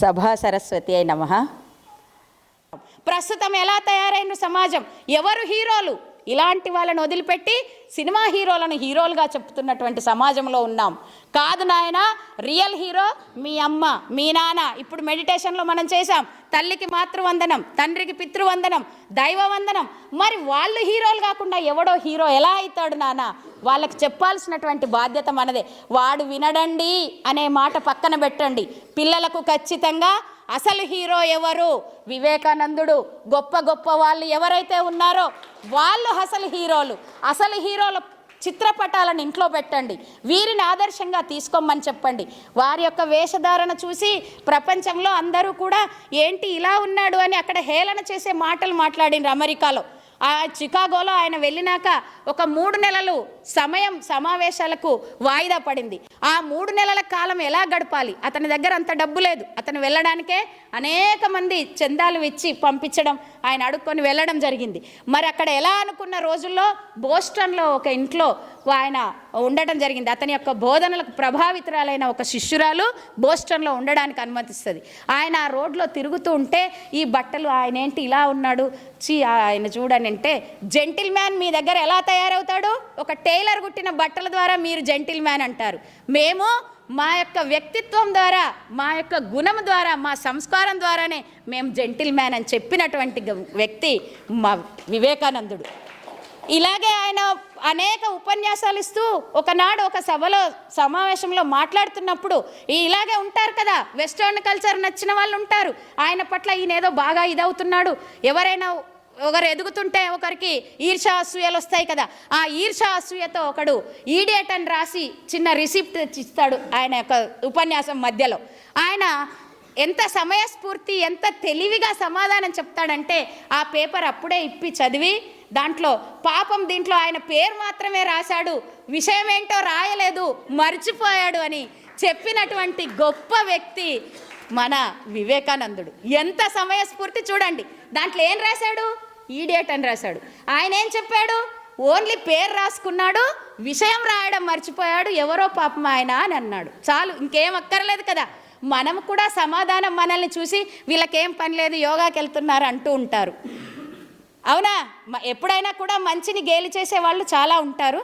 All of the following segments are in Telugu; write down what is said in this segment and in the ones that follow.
సభా సరస్వతి అయి నమ. ప్రస్తుతం ఎలా తయారైన సమాజం? ఎవరు హీరోలు? ఇలాంటి వాళ్ళని వదిలిపెట్టి సినిమా హీరోలను హీరోలుగా చెప్తున్నటువంటి సమాజంలో ఉన్నాం. కాదు నాయన రియల్ హీరో మీ అమ్మ మీ నాన్న ఇప్పుడు మెడిటేషన్లో మనం చేసాం తల్లికి మాతృవందనం తండ్రికి పితృవందనం దైవవందనం మరి వాళ్ళు హీరోలు కాకుండా ఎవడో హీరో ఎలా అవుతాడు నాన్న? వాళ్ళకి చెప్పాల్సినటువంటి బాధ్యత మనదే. వాడు వినడండి అనే మాట పక్కన పెట్టండి. పిల్లలకు ఖచ్చితంగా అసలు హీరో ఎవరు? వివేకానందుడు. గొప్ప గొప్ప వాళ్ళు ఎవరైతే ఉన్నారో వాళ్ళు అసలు హీరోలు. అసలు హీరో హీరోల చిత్రపటాలను ఇంట్లో పెట్టండి. వీరిని ఆదర్శంగా తీసుకోమని చెప్పండి. వారి యొక్క వేషధారణ చూసి ప్రపంచంలో అందరూ కూడా ఏంటి ఇలా ఉన్నాడు అని అక్కడ హేళన చేసే మాటలు మాట్లాడినారు అమెరికాలో. ఆ చికాగోలో ఆయన వెళ్ళినాక ఒక మూడు నెలలు సమయం సమావేశాలకు వాయిదా పడింది. ఆ మూడు నెలల కాలం ఎలా గడపాలి? అతని దగ్గర అంత డబ్బు లేదు. అతను వెళ్ళడానికే అనేక మంది చందాలు ఇచ్చి పంపించడం ఆయన అడుక్కొని వెళ్ళడం జరిగింది. మరి అక్కడ ఎలా అనుకున్న రోజుల్లో బోస్టన్లో ఒక ఇంట్లో ఆయన ఉండటం జరిగింది. అతని యొక్క బోధనలకు ప్రభావితురాలైన ఒక శిష్యురాలు బోస్టన్లో ఉండడానికి అనుమతిస్తుంది. ఆయన ఆ రోడ్లో తిరుగుతూ ఉంటే ఈ బట్టలు ఆయన ఏంటి ఇలా ఉన్నాడు? చీ ఆయన చూడని అంటే జెంటిల్ మ్యాన్ మీ దగ్గర ఎలా తయారవుతాడు? ఒక టైలర్ కుట్టిన బట్టల ద్వారా మీరు జెంటిల్ మ్యాన్ అంటారు. మేము మా యొక్క వ్యక్తిత్వం ద్వారా మా యొక్క గుణం ద్వారా మా సంస్కారం ద్వారానే మేము జెంటిల్ మ్యాన్ అని చెప్పినటువంటి వ్యక్తి మా వివేకానందుడు. ఇలాగే ఆయన అనేక ఉపన్యాసాలు ఇస్తూ ఒకనాడు ఒక సభలో సమావేశంలో మాట్లాడుతున్నప్పుడు ఇలాగే ఉంటారు కదా వెస్టర్న్ కల్చర్ నచ్చిన వాళ్ళు ఉంటారు ఆయన పట్ల ఈయన ఏదో బాగా ఇదవుతున్నాడు ఎవరైనా ఒకరు ఎదుగుతుంటే ఒకరికి ఈర్ష అసూయలు వస్తాయి కదా ఆ ఈర్ష అసూయతో ఒకడు ఈడియట్ అని రాసి చిన్న రిసిప్ట్ ఇస్తాడు ఆయన యొక్క ఉపన్యాసం మధ్యలో. ఆయన ఎంత సమయస్ఫూర్తి ఎంత తెలివిగా సమాధానం చెప్తాడంటే ఆ పేపర్ అప్పుడే ఇప్పి చదివి దాంట్లో పాపం దీంట్లో ఆయన పేరు మాత్రమే రాశాడు. విషయం ఏంటో రాయలేదు మర్చిపోయాడు అని చెప్పినటువంటి గొప్ప వ్యక్తి మన వివేకానందుడు. ఎంత సమయస్ఫూర్తి చూడండి. దాంట్లో ఏం రాశాడు? ఈడియట్ అని రాశాడు. ఆయన ఏం చెప్పాడు? ఓన్లీ పేరు రాసుకున్నాడు విషయం రాయడం మర్చిపోయాడు ఎవరో పాపం ఆయన అని అన్నాడు. చాలు ఇంకేం అక్కర్లేదు కదా. మనం కూడా సమాధానం మనల్ని చూసి వీళ్ళకేం పని లేదు యోగాకి వెళ్తున్నారు అంటూ ఉంటారు. అవునా? ఎప్పుడైనా కూడా మంచిని గేలి చేసే వాళ్ళు చాలా ఉంటారు.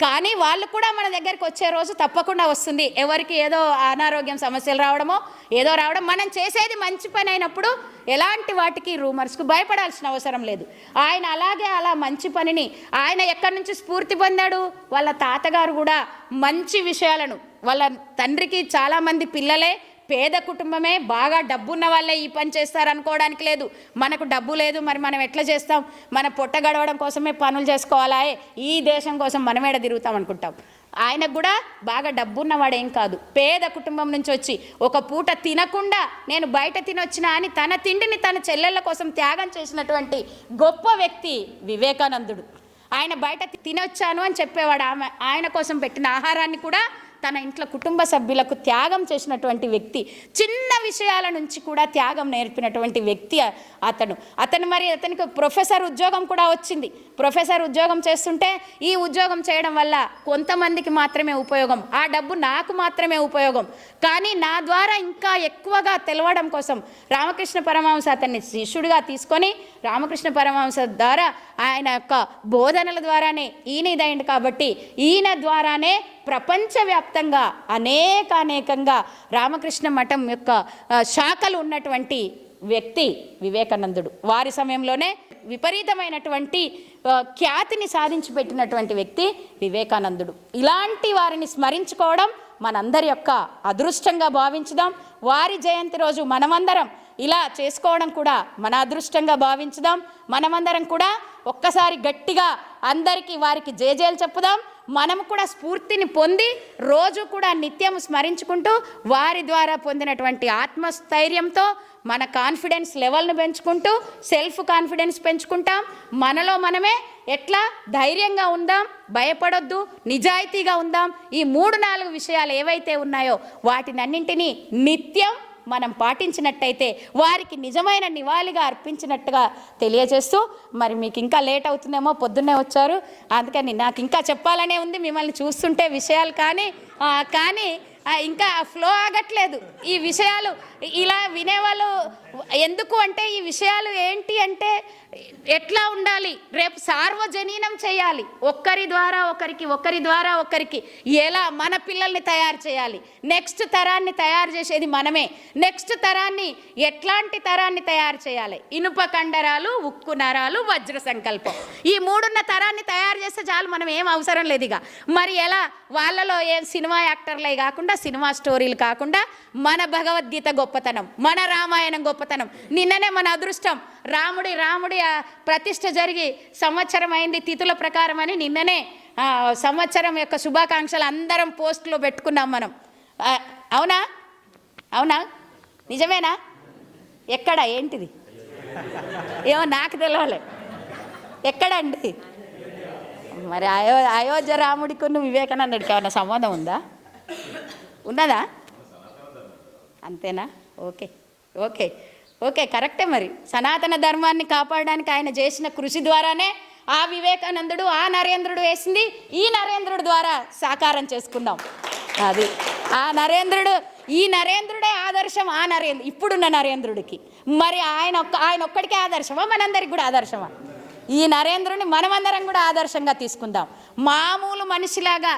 కానీ వాళ్ళు కూడా మన దగ్గరికి వచ్చే రోజు తప్పకుండా వస్తుంది. ఎవరికి ఏదో అనారోగ్యం సమస్యలు రావడమో ఏదో రావడం మనం చేసేది మంచి పని అయినప్పుడు ఎలాంటి వాటికి రూమర్స్కు భయపడాల్సిన అవసరం లేదు. ఆయన అలాగే అలా మంచి పనిని ఆయన ఎక్కడి నుంచి స్ఫూర్తి పొందాడు? వాళ్ళ తాతగారు కూడా మంచి విషయాలను వాళ్ళ తండ్రికి చాలామంది పిల్లలే పేద కుటుంబమే బాగా డబ్బున్న వాళ్ళే ఈ పని చేస్తారు అనుకోవడానికి లేదు. మనకు డబ్బు లేదు మరి మనం ఎట్లా చేస్తాం? మన పొట్ట గడవడం కోసమే పనులు చేసుకోవాలా? ఈ దేశం కోసం మనమేడ తిరుగుతాం అనుకుంటాం. ఆయనకు కూడా బాగా డబ్బున్నవాడేం కాదు. పేద కుటుంబం నుంచి వచ్చి ఒక పూట తినకుండా నేను బయట తినొచ్చినా అని తన తిండిని తన చెల్లెళ్ళ కోసం త్యాగం చేసినటువంటి గొప్ప వ్యక్తి వివేకానందుడు. ఆయన బయట తినొచ్చాను అని చెప్పేవాడు ఆమె. ఆయన కోసం పెట్టిన ఆహారాన్ని కూడా తన ఇంట్లో కుటుంబ సభ్యులకు త్యాగం చేసినటువంటి వ్యక్తి చిన్న విషయాల నుంచి కూడా త్యాగం నేర్పినటువంటి వ్యక్తి అతను. అతను మరి అతనికి ప్రొఫెసర్ ఉద్యోగం కూడా వచ్చింది. ప్రొఫెసర్ ఉద్యోగం చేస్తుంటే ఈ ఉద్యోగం చేయడం వల్ల కొంతమందికి మాత్రమే ఉపయోగం ఆ డబ్బు నాకు మాత్రమే ఉపయోగం. కానీ నా ద్వారా ఇంకా ఎక్కువగా తెలవడం కోసం రామకృష్ణ పరమహంస అతన్ని శిష్యుడిగా తీసుకొని రామకృష్ణ పరమహంస ద్వారా ఆయన యొక్క బోధనల ద్వారానే ఈయన ఇదైంది కాబట్టి ఈయన ద్వారానే ప్రపంచవ్యాప్తంగా అనేక అనేకంగా రామకృష్ణ మఠం యొక్క శాఖలు ఉన్నటువంటి వ్యక్తి వివేకానందుడు. వారి సమయంలోనే విపరీతమైనటువంటి ఖ్యాతిని సాధించి పెట్టినటువంటి వ్యక్తి వివేకానందుడు. ఇలాంటి వారిని స్మరించుకోవడం మనందరి యొక్క అదృష్టంగా భావించుదాం. వారి జయంతి రోజు మనమందరం ఇలా చేసుకోవడం కూడా మన అదృష్టంగా భావించుదాం. మనమందరం కూడా ఒక్కసారి గట్టిగా అందరికీ వారికి జేజేలు చెప్పుదాం. మనం కూడా స్ఫూర్తిని పొంది రోజు కూడా నిత్యం స్మరించుకుంటూ వారి ద్వారా పొందినటువంటి ఆత్మస్థైర్యంతో మన కాన్ఫిడెన్స్ లెవెల్ను పెంచుకుంటూ సెల్ఫ్ కాన్ఫిడెన్స్ పెంచుకుంటాం. మనలో మనమే ఎట్లా ధైర్యంగా ఉందాం భయపడొద్దు నిజాయితీగా ఉందాం. ఈ మూడు నాలుగు విషయాలు ఏవైతే ఉన్నాయో వాటినన్నింటినీ నిత్యం మనం పాటించినట్టయితే వారికి నిజమైన నివాళిగా అర్పించినట్టుగా తెలియజేస్తూ మరి మీకు ఇంకా లేట్ అవుతుందేమో పొద్దున్నే వచ్చారు. అందుకని నాకు ఇంకా చెప్పాలనే ఉంది. మిమ్మల్ని చూస్తుంటే విషయాలు కానీ కానీ ఇంకా ఫ్లో ఆగట్లేదు. ఈ విషయాలు ఇలా వినేవాళ్ళు ఎందుకు అంటే ఈ విషయాలు ఏంటి అంటే ఎట్లా ఉండాలి? రేపు సార్వజనీనం చేయాలి. ఒక్కరి ద్వారా ఒకరికి ఒకరి ద్వారా ఒకరికి. ఎలా? మన పిల్లల్ని తయారు చేయాలి. నెక్స్ట్ తరాన్ని తయారు చేసేది మనమే. నెక్స్ట్ తరాన్ని ఎట్లాంటి తరాన్ని తయారు చేయాలి? ఇనుప కండరాలు ఉక్కు నరాలు వజ్ర సంకల్పం. ఈ మూడున్న తరాన్ని తయారు చేస్తే చాలు మనం ఏం అవసరం లేదు ఇక. మరి ఎలా? వాళ్ళలో ఏం సినిమా యాక్టర్లే కాకుండా సినిమా స్టోరీలు కాకుండా మన భగవద్గీత గొప్పతనం మన రామాయణం గొప్పతనం. నిన్ననే మన అదృష్టం. రాముడి రాముడి ప్రతిష్ట జరిగి సంవత్సరం అయింది తిథుల ప్రకారం అని నిన్ననే సంవత్సరం యొక్క శుభాకాంక్షలు అందరం పోస్ట్లో పెట్టుకున్నాం మనం. అవునా? అవునా? నిజమేనా? ఎక్కడ? ఏంటిది? ఏమో నాకు తెలవలే. ఎక్కడండి? మరి అయో అయోధ్య రాముడికి వివేకానందుడికి ఏమైనా సంబంధం ఉందా? ఉన్నదా? అంతేనా? ఓకే. ఓకే. ఓకే కరెక్టే మరి. సనాతన ధర్మాన్ని కాపాడడానికి ఆయన చేసిన కృషి ద్వారానే ఆ వివేకానందుడు ఆ నరేంద్రుడు వేసింది. ఈ నరేంద్రుడు ద్వారా సాకారం చేసుకుందాం అది. ఆ నరేంద్రుడు ఈ నరేంద్రుడే ఆదర్శం ఆ నరేంద్ర ఇప్పుడున్న నరేంద్రుడికి. మరి ఆయన ఒక్క ఆయన ఒక్కడికే ఆదర్శమా? మనందరికి కూడా ఆదర్శమా? ఈ నరేంద్రుని మనమందరం కూడా ఆదర్శంగా తీసుకుందాం. మామూలు మనిషిలాగా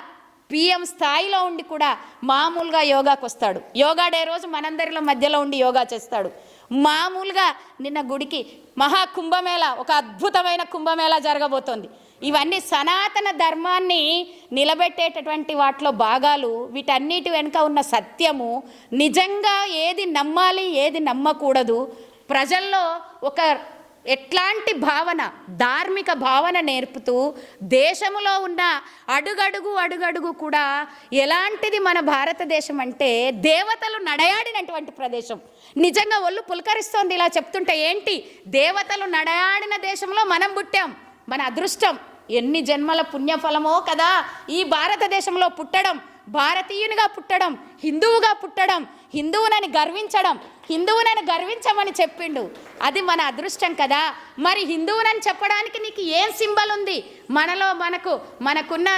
పిఎం స్థాయిలో ఉండి కూడా మామూలుగా యోగాకు వస్తాడు యోగా డే రోజు మనందరిలో మధ్యలో ఉండి యోగా చేస్తాడు. మామూలుగా నిన్న గుడికి మహా కుంభమేళ ఒక అద్భుతమైన కుంభమేళ జరగబోతోంది. ఇవన్నీ సనాతన ధర్మాన్ని నిలబెట్టేటటువంటి వాటిలో భాగాలు వీటన్నిటి వెనుక ఉన్న సత్యము నిజంగా ఏది నమ్మాలి ఏది నమ్మకూడదు. ప్రజల్లో ఒక ఎట్లాంటి భావన ధార్మిక భావన నేర్పుతూ దేశములో ఉన్న అడుగడుగు అడుగడుగు కూడా ఎలాంటిది మన భారతదేశం అంటే దేవతలు నడయాడినటువంటి ప్రదేశం. నిజంగా ఒళ్ళు పులకరిస్తోంది ఇలా చెప్తుంటే ఏంటి? దేవతలు నడయాడిన దేశంలో మనం పుట్టాం. మన అదృష్టం. ఎన్ని జన్మల పుణ్యఫలమో కదా ఈ భారతదేశంలో పుట్టడం. భారతీయునిగా పుట్టడం హిందువుగా పుట్టడం హిందువునని గర్వించడం హిందువునని గర్వించమని చెప్పిండు. అది మన అదృష్టం కదా. మరి హిందువునని చెప్పడానికి నీకు ఏం సింబల్ ఉంది? మనలో మనకు మనకున్న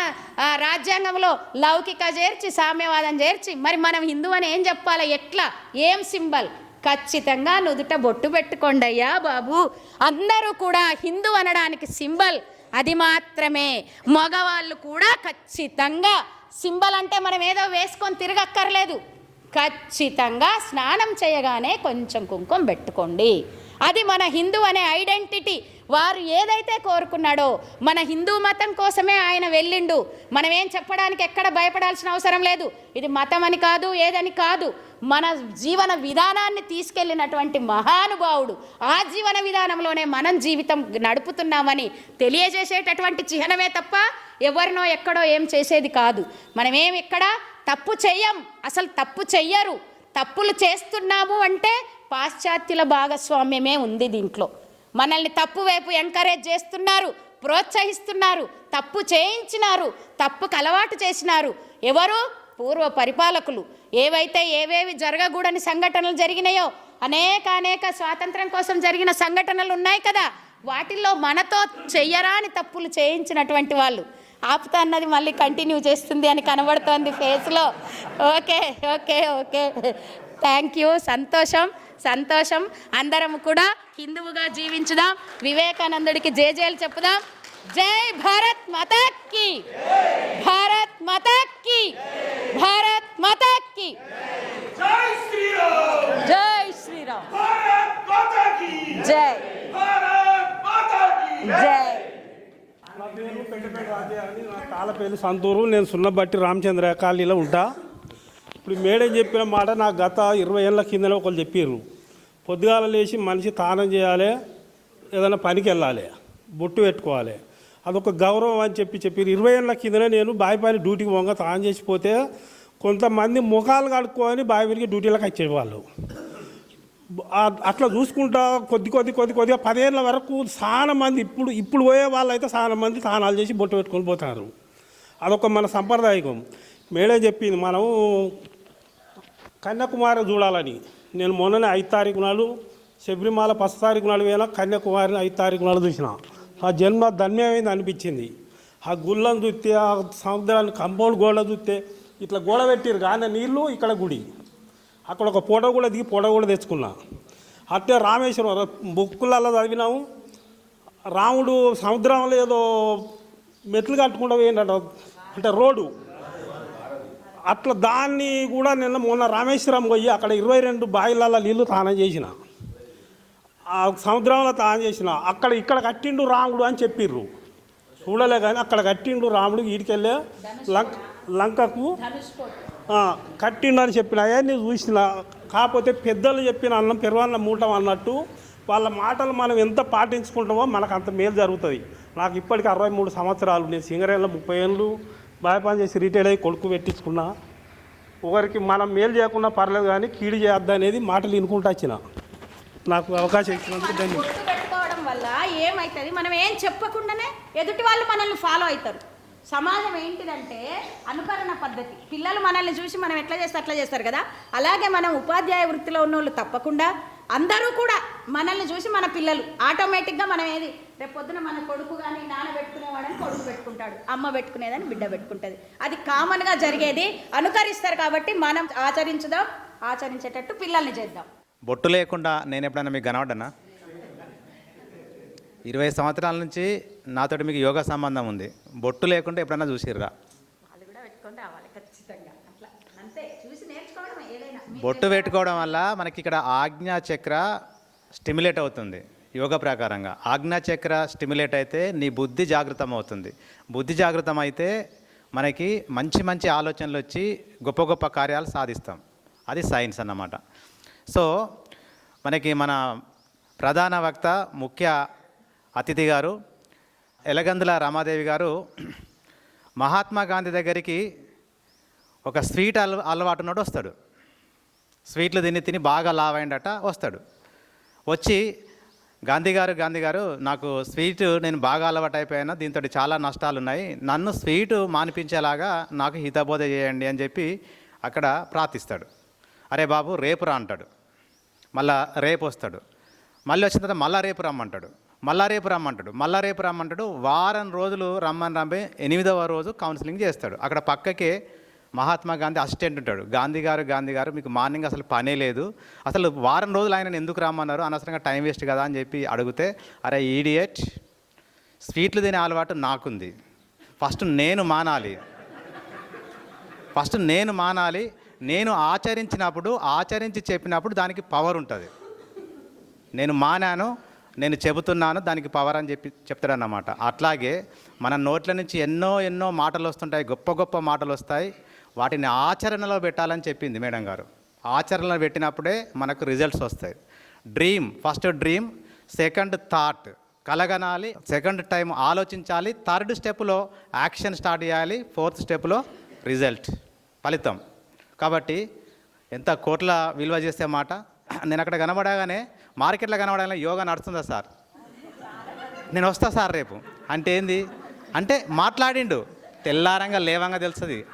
రాజ్యాంగంలో లౌకిక చేర్చి సామ్యవాదం చేర్చి మరి మనం హిందువు అని ఏం చెప్పాలి? ఎట్లా? ఏం సింబల్? ఖచ్చితంగా నుదుట బొట్టు పెట్టుకోండి అయ్యా బాబు. అందరూ కూడా హిందూ అనడానికి సింబల్. అది మాత్రమే. మగవాళ్ళు కూడా ఖచ్చితంగా సింబల్ అంటే మనం ఏదో వేసుకొని తిరగక్కర్లేదు. ఖచ్చితంగా స్నానం చేయగానే కొంచెం కుంకుమ పెట్టుకోండి. అది మన హిందూ అనే ఐడెంటిటీ. వారు ఏదైతే కోరుకున్నాడో మన హిందూ మతం కోసమే ఆయన వెళ్ళిండు. మనం ఏం చెప్పడానికి ఎక్కడ భయపడాల్సిన అవసరం లేదు. ఇది మతం అని కాదు ఏదని కాదు. మన జీవన విధానాన్ని తీసుకెళ్ళినటువంటి మహానుభావుడు ఆ జీవన విధానంలోనే మనం జీవితం నడుపుతున్నామని తెలియజేసేటటువంటి చిహ్నమే తప్ప ఎవరినో ఎక్కడో ఏం చేసేది కాదు. మనమేం ఎక్కడ తప్పు చెయ్యం. అసలు తప్పు చెయ్యరు. తప్పులు చేస్తున్నాము అంటే పాశ్చాత్యుల భాగస్వామ్యమే ఉంది దీంట్లో. మనల్ని తప్పు వైపు ఎంకరేజ్ చేస్తున్నారు ప్రోత్సహిస్తున్నారు తప్పు చేయించినారు తప్పుకు అలవాటు చేసినారు. ఎవరు? పూర్వ పరిపాలకులు. ఏవైతే ఏవేవి జరగకూడని సంఘటనలు జరిగినాయో అనేక అనేక స్వాతంత్రం కోసం జరిగిన సంఘటనలు ఉన్నాయి కదా. వాటిల్లో మనతో చెయ్యరాని తప్పులు చేయించినటువంటి వాళ్ళు. ఆపుతా అన్నది మళ్ళీ కంటిన్యూ చేస్తుంది అని కనబడుతోంది ఫేస్లో okay okay okay. Thank you సంతోషం. సంతోషం. అందరం కూడా హిందువుగా జీవించుదాం. వివేకానందుడికి జేజేలు చెప్పుదాం. జై భారత్ మాతాకి. భారత్ మాతాకి. భారత్ మాతాకి. జై శ్రీరామ్. జై శ్రీరామ్. భారత్ మాతా కీ జై. భారత్ మాతా కీ జై. నా పేరు పెంటపేట రాజయ్య అని నా తాళ పేరు సంతూరు నేను సున్నబట్టి రామచంద్ర కాలనీలో ఉంటా. ఇప్పుడు మేడం చెప్పిన మాట నాకు గత ఇరవై ఏళ్ళ కిందనే ఒకరు చెప్పారు పొద్దుగాల లేచి మనిషి తానం చేయాలి ఏదైనా పనికి వెళ్ళాలి బొట్టు పెట్టుకోవాలి. అదొక గౌరవం అని చెప్పి చెప్పారు ఇరవై ఏళ్ళ కిందనే నేను బావి డ్యూటీకి వంగ తానం చేసిపోతే కొంతమంది ముఖాలు కడుక్కొని బావి పెరిగి డ్యూటీలకు వచ్చేవాళ్ళు. అట్లా చూసుకుంటా కొద్ది కొద్ది కొద్ది కొద్దిగా పదేళ్ళ వరకు చాలా మంది ఇప్పుడు ఇప్పుడు పోయే వాళ్ళు అయితే చాలా మంది తానాలు చేసి బొట్టు పెట్టుకొని పోతారు. అదొక మన సంప్రదాయకం మేడే చెప్పింది మనం కన్యాకుమారి చూడాలని. నేను మొన్ననే ఐదు తారీఖు నాడు శబరిమల ఫస్ట్ తారీఖు నాడు పోయినా కన్యాకుమారిని ఐదు తారీఖు నాడు చూసిన. ఆ జన్మ ధన్యమైంది అనిపించింది. ఆ గుళ్ళను చూస్తే ఆ సముద్రాన్ని కంపౌండ్ గోడ చూస్తే ఇట్లా గోడ పెట్టిరు కానీ నీళ్ళు ఇక్కడ గుడి. అక్కడ ఒక ఫోటో కూడా దిగి ఫోటో కూడా తెచ్చుకున్నా. అట్టే రామేశ్వరం బుక్కులలో చదివినాము. రాముడు సముద్రంలో ఏదో మెట్లు కట్టుకుండా పోయిండట అంటే రోడ్డు. అట్లా దాన్ని కూడా నిన్న మొన్న రామేశ్వరం పోయి అక్కడ ఇరవై రెండు బాయిలలో నీళ్ళు తానం చేసిన. సముద్రంలో తానం చేసిన. అక్కడ ఇక్కడ కట్టిండు రాముడు అని చెప్పిర్రు. చూడలే కానీ అక్కడ కట్టిండు రాముడు వీడికెళ్ళే లంక లంకకు కట్టిండు అని చెప్పిన అవన్నీ చూసిన. కాకపోతే పెద్దలు చెప్పిన అన్నం పెరువన్నం మూటం అన్నట్టు వాళ్ళ మాటలు మనం ఎంత పాటించుకుంటామో మనకు అంత మేలు జరుగుతుంది. నాకు ఇప్పటికి అరవై మూడు సంవత్సరాలు. నేను సింగరేళ్ళ ముప్పై ఏళ్ళు బాగా పని చేసి రిటైర్ అయ్యి కొడుకు పెట్టించుకున్నా ఒకరికి మనం మేలు చేయకుండా పర్లేదు కానీ కీడు చేయొద్దు అనేది మాటలు వినుకుంటా వచ్చిన. నాకు అవకాశం ఇచ్చినందుకు ధన్యవాదాలు. పెట్టుకోవడం వల్ల ఏమవుతుంది మనం ఏం చెప్పకుండానే ఎదుటి వాళ్ళు మనల్ని ఫాలో అవుతారు సమాజం ఏంటిదంటే అనుకరణ పద్ధతి. పిల్లలు మనల్ని చూసి మనం ఎట్లా చేస్తే అట్లా చేస్తారు కదా? అలాగే మనం ఉపాధ్యాయ వృత్తిలో ఉన్న వాళ్ళు తప్పకుండా అందరూ కూడా మనల్ని చూసి మన పిల్లలు. ఆటోమేటిక్గా మనం ఏది రేపు పొద్దున మన కొడుకు కానీ నాన్న పెట్టుకునేవాడని కొడుకు పెట్టుకుంటాడు అమ్మ పెట్టుకునేదని బిడ్డ పెట్టుకుంటుంది. అది కామన్గా జరిగేది అనుకరిస్తారు కాబట్టి మనం ఆచరించుదాం ఆచరించేటట్టు పిల్లల్ని చేద్దాం. బొట్టు లేకుండా నేను ఎప్పుడైనా మీకు కనబడ్డానా? ఇరవై సంవత్సరాల నుంచి నాతోటి మీకు యోగా సంబంధం ఉంది. బొట్టు లేకుండా ఎప్పుడైనా చూసిర్రా? బొట్టు పెట్టుకోవడం వల్ల మనకి ఇక్కడ ఆజ్ఞా చక్ర స్టిమ్యులేట్ అవుతుంది. యోగా ప్రకారంగా. ఆజ్ఞాచక్ర స్టిములేట్ స్టిమ్యులేట్ అయితే నీ బుద్ధి జాగృతం అవుతుంది బుద్ధి జాగృతం అయితే మనకి మంచి మంచి ఆలోచనలు వచ్చి గొప్ప గొప్ప కార్యాలు సాధిస్తాం. అది సైన్స్ అన్నమాట. సో మనకి మన ప్రధాన వక్త ముఖ్య అతిథి గారు ఎలగందుల రామాదేవి గారు మహాత్మా గాంధీ దగ్గరికి ఒక స్వీట్ అల అలవాటు వస్తాడు. స్వీట్లు తిని తిని బాగా లావైండట వస్తాడు. వచ్చి గాంధీ గారు గాంధీ గారు నాకు స్వీట్ నేను బాగా అలవాటు అయిపోయాను దీంతో చాలా నష్టాలు ఉన్నాయి నన్ను స్వీట్ మానిపించేలాగా నాకు హితబోధ చేయండి అని చెప్పి అక్కడ ప్రార్థిస్తాడు. అరే బాబు రేపు రా అంటాడు. మళ్ళా రేపు వస్తాడు. మళ్ళీ వచ్చిన తర్వాత మళ్ళా రేపు రమ్మంటాడు. మళ్ళా రేపు రమ్మంటాడు. మళ్ళా రేపు రమ్మంటాడు. వారం రోజులు రమ్మని రమ్మే ఎనిమిదవ రోజు కౌన్సిలింగ్ చేస్తాడు. అక్కడ పక్కకే మహాత్మా గాంధీ అసిస్టెంట్ ఉంటాడు. గాంధీ గారు గాంధీ గారు మీకు మార్నింగ్ అసలు పనే లేదు. అసలు వారం రోజులు ఆయన ఎందుకు రమ్మన్నారు? అనవసరంగా టైం వేస్ట్ కదా అని చెప్పి అడిగితే అరే ఈడియట్ స్వీట్లు తినే అలవాటు నాకుంది. ఫస్ట్ నేను మానాలి. ఫస్ట్ నేను మానాలి. నేను ఆచరించినప్పుడు ఆచరించి చెప్పినప్పుడు దానికి పవర్ ఉంటుంది. నేను మానాను నేను చెబుతున్నాను దానికి పవర్ అని చెప్పి చెప్తాడన్నమాట. అట్లాగే మన నోట్ల నుంచి ఎన్నో ఎన్నో మాటలు వస్తుంటాయి. గొప్ప గొప్ప మాటలు వస్తాయి. వాటిని ఆచరణలో పెట్టాలని చెప్పింది మేడం గారు. ఆచరణలో పెట్టినప్పుడే మనకు రిజల్ట్స్ వస్తాయి. Dream first dream second thought కలగనాలి second time ఆలోచించాలి థర్డ్ స్టెప్లో యాక్షన్ స్టార్ట్ చేయాలి ఫోర్త్ స్టెప్లో రిజల్ట్ ఫలితం. కాబట్టి ఎంత కోట్ల విలువ చేసే మాట. నేను అక్కడ కనబడగానే మార్కెట్లో కనబడగానే యోగా నడుస్తుందా సార్? నేను వస్తా సార్ రేపు. అంటే ఏంది? అంటే మాట్లాడిండు. తెల్లారంగా లేవంగా తెలుస్తుంది.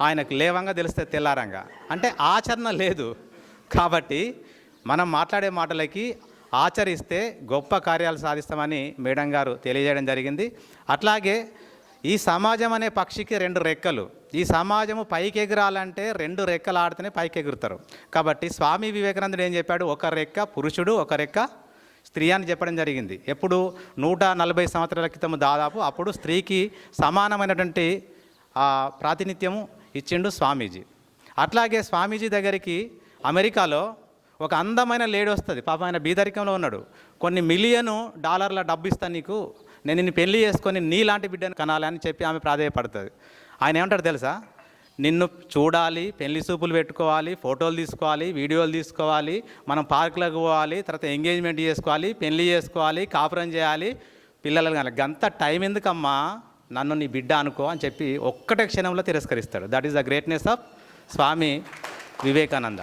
ఆయనకు లేవంగా తెలిస్తే తెల్లారంగా. అంటే ఆచరణ లేదు. కాబట్టి మనం మాట్లాడే మాటలకి ఆచరిస్తే గొప్ప కార్యాలు సాధిస్తామని మేడం గారు తెలియజేయడం జరిగింది. అట్లాగే ఈ సమాజం అనే పక్షికి రెండు రెక్కలు. ఈ సమాజము పైకి ఎగరాలంటే రెండు రెక్కలు ఆడితేనే పైకి ఎగురుతారు. కాబట్టి స్వామి వివేకానందుడు ఏం చెప్పాడు? ఒక రెక్క పురుషుడు ఒక రెక్క స్త్రీ అని చెప్పడం జరిగింది. ఎప్పుడు? నూట నలభై సంవత్సరాల క్రితం దాదాపు అప్పుడు స్త్రీకి సమానమైనటువంటి ప్రాతినిధ్యము ఇచ్చిండు స్వామీజీ. అట్లాగే స్వామీజీ దగ్గరికి అమెరికాలో ఒక అందమైన లేడీ వస్తుంది. పాప ఆయన బీదరికంలో ఉన్నాడు. కొన్ని మిలియను డాలర్ల డబ్బు ఇస్తాను నీకు. నేను నిన్ను పెళ్ళి చేసుకొని నీలాంటి బిడ్డను కనాలి అని చెప్పి ఆమె ప్రాధాయపడుతుంది. ఆయన ఏమంటాడు తెలుసా? నిన్ను చూడాలి పెళ్ళి చూపులు పెట్టుకోవాలి ఫోటోలు తీసుకోవాలి వీడియోలు తీసుకోవాలి మనం పార్కులకు పోవాలి తర్వాత ఎంగేజ్మెంట్ చేసుకోవాలి పెళ్ళి చేసుకోవాలి కాపురం చేయాలి. పిల్లలు కానీ గంత టైం ఎందుకమ్మా? నన్ను నీ బిడ్డ అనుకో అని చెప్పి ఒక్కటే క్షణంలో తిరస్కరిస్తాడు. That is the greatness of Swami Vivekananda.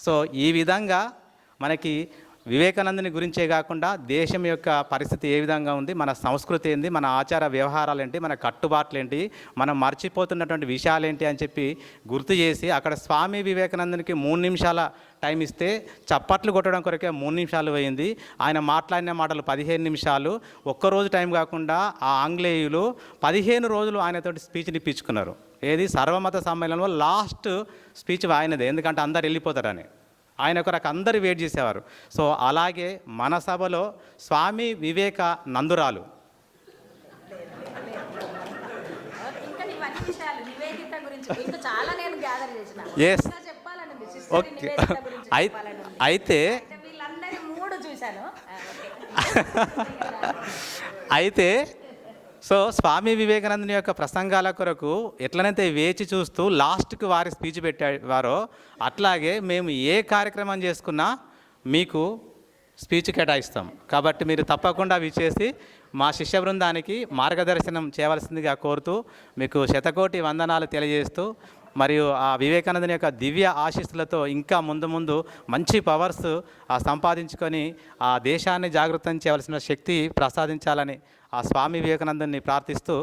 So ఈ విధంగా మనకి వివేకానందుని గురించే కాకుండా దేశం యొక్క పరిస్థితి ఏ విధంగా ఉంది మన సంస్కృతి ఏంది మన ఆచార వ్యవహారాలు ఏంటి మన కట్టుబాట్లు ఏంటి మనం మర్చిపోతున్నటువంటి విషయాలు ఏంటి అని చెప్పి గుర్తు చేసి అక్కడ స్వామి వివేకానందునికి మూడు నిమిషాల టైం ఇస్తే చప్పట్లు కొట్టడం కొరకే మూడు నిమిషాలు పోయింది. ఆయన మాట్లాడిన మాటలు పదిహేను నిమిషాలు. ఒక్కరోజు టైం కాకుండా ఆ ఆంగ్లేయులు పదిహేను రోజులు ఆయనతోటి స్పీచ్ని ఇప్పించుకున్నారు. ఏది? సర్వమత సమ్మేళనంలో లాస్ట్ స్పీచ్ ఆయనదే. ఎందుకంటే అందరు వెళ్ళిపోతారని. ఆయన కొరకు అందరు వెయిట్ చేసేవారు. సో అలాగే మన సభలో స్వామి వివేక నందురాలు. Sister okay. అయితే అయితే సో స్వామి వివేకానందుని యొక్క ప్రసంగాల కొరకు ఎట్లనైతే వేచి చూస్తూ లాస్ట్కి వారి స్పీచ్ పెట్టేవారో అట్లాగే మేము ఏ కార్యక్రమం చేసుకున్నా మీకు స్పీచ్ కేటాయిస్తాం. కాబట్టి మీరు తప్పకుండా విచ్చేసి మా శిష్య బృందానికి మార్గదర్శనం చేయవలసిందిగా కోరుతూ మీకు శతకోటి వందనాలు తెలియజేస్తూ మరియు ఆ వివేకానందని యొక్క దివ్య ఆశీస్సులతో ఇంకా ముందు ముందు మంచి పవర్స్ ఆ సంపాదించుకొని ఆ దేశాన్ని జాగృతం చేయవలసిన శక్తి ప్రసాదించాలని ఆ స్వామి వివేకానందని ప్రార్థిస్తూ